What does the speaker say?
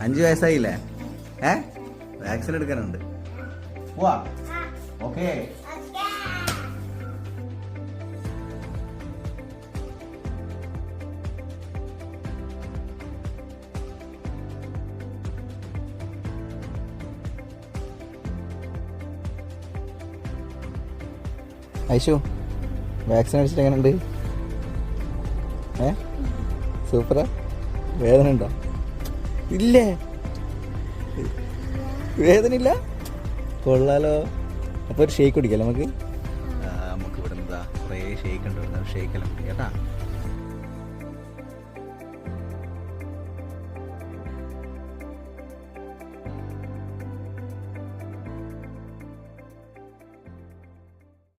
അഞ്ച് വയസ്സായില്ലേ? ഏ? വാക്സിൻ എടുക്കാനുണ്ട്. ഓക്കേ. ഐശു വാക്സിൻ അടിച്ചിട്ട് എങ്ങനെയുണ്ട് ഏ? സൂപ്പറാ. വേദന ഉണ്ടോ? ഇല്ലേ? വേദന ഇല്ല കൊള്ളാലോ. അപ്പോൾ ഒരു ഷേക്ക് കുടിക്കാം നമുക്ക്? നമുക്ക് ഇവിടെ എന്താ കുറേ ഷേക്ക് ഉണ്ട്? ഷേക്കെല്ലാം കുടിക്കാം കേട്ടാ.